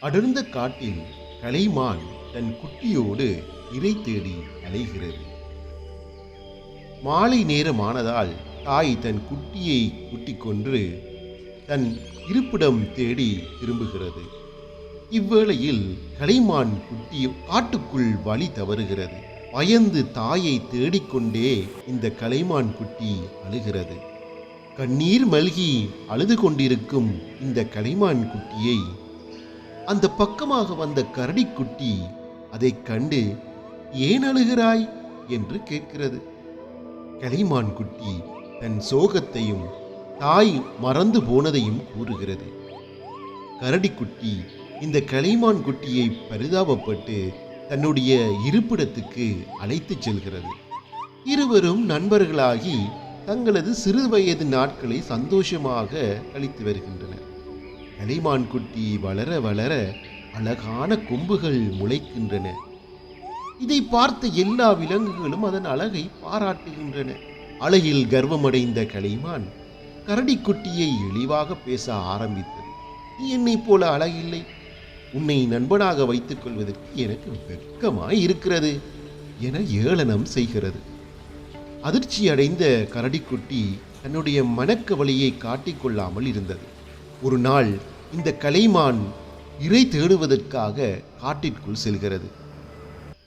அடர்ந்த காட்டில் கலைமான் தன் குட்டியோடு இறை தேடி அலைகிறது. மாலை நேரமானதால் தாய் தன் குட்டியை குட்டிக்கொன்று தன் இருப்பிடம் தேடி திரும்புகிறது. இவ்வேளையில் கலைமான் குட்டி காட்டுக்குள் வழி தவறுகிறது. பயந்து தாயை தேடிக்கொண்டே இந்த கலைமான் குட்டி அழுகிறது. கண்ணீர் மல்கி அழுது கொண்டிருக்கும் இந்த கலைமான் குட்டியை அந்த பக்கமாக வந்த கரடிக்குட்டி அதைக் கண்டு ஏன் அழுகிறாய்? என்று கேட்கிறது. களிமான் குட்டி தன் சோகத்தையும் தாய் மறந்து போனதையும் கூறுகிறது. கரடிக்குட்டி இந்த கலைமான் குட்டியை பரிதாபப்பட்டு தன்னுடைய இருப்பிடத்துக்கு அழைத்துச் செல்கிறது. இருவரும் நண்பர்களாகி தங்களது சிறு வயது நாட்களை சந்தோஷமாக கழித்து வருகின்றனர். கலைமான் குட்டி வளர வளர அழகான கொம்புகள் முளைக்கின்றன. இதை பார்த்த எல்லா விலங்குகளும் அதன் அழகை பாராட்டுகின்றன. அழகில் கர்வமடைந்த கலைமான் கரடிக்குட்டியை இழிவாக பேச ஆரம்பித்தது. நீ என்னைப் போல அழகில்லை. உன்னை நண்பனாக வைத்துக் கொள்வதற்கு எனக்கு வெட்கமாய் இருக்கிறது என ஏளனம் செய்கிறது. அதிர்ச்சி அடைந்த கரடிக்குட்டி தன்னுடைய மனக்கவலையை காட்டிக்கொள்ளாமல் இருந்தது. ஒரு நாள் இந்த கலைமான் இறை தேடுவதற்காக காட்டிற்குள் செல்கிறது.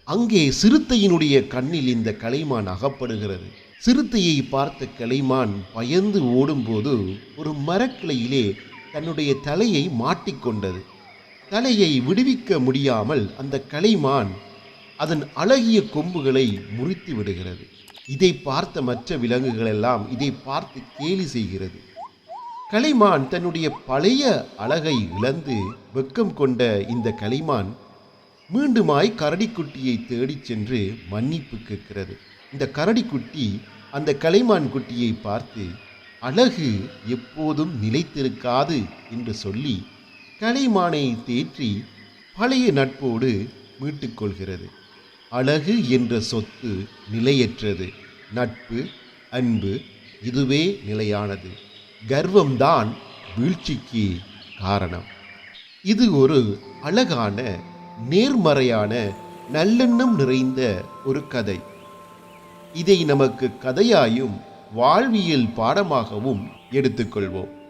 அங்கே சிறுத்தையினுடைய கண்ணில் இந்த கலைமான் அகப்படுகிறது. சிறுத்தையை பார்த்த கலைமான் பயந்து ஓடும்போது ஒரு மரக்கிளையிலே தன்னுடைய தலையை மாட்டிக்கொண்டது தலையை விடுவிக்க முடியாமல் அந்த கலைமான் அதன் அழகிய கொம்புகளை முறித்து விடுகிறது. இதை பார்த்த மற்ற விலங்குகளெல்லாம் இதை பார்த்து கேலி செய்கிறது. கலைமான் தன்னுடைய பழைய அழகை இழந்து வெக்கம் கொண்ட இந்த கலைமான் மீண்டுமாய் கரடிக்குட்டியை தேடிச் சென்று மன்னிப்பு கேட்கிறது. இந்த கரடிக்குட்டி அந்த கலைமான் குட்டியை பார்த்து அழகு எப்போதும் நிலைத்திருக்காது என்று சொல்லி கலைமானை தேற்றி பழைய நட்போடு மீட்டுக்கொள்கிறது அழகு என்ற சொத்து நிலையற்றது. நட்பு அன்பு இதுவே நிலையானது. கர்வம்தான் வீழ்ச்சிக்கு காரணம். இது ஒரு அழகான நேர்மறையான நல்லெண்ணம் நிறைந்த ஒரு கதை. இதை நமக்கு கதையாயும் வாழ்வியல் பாடமாகவும் எடுத்துக்கொள்வோம்.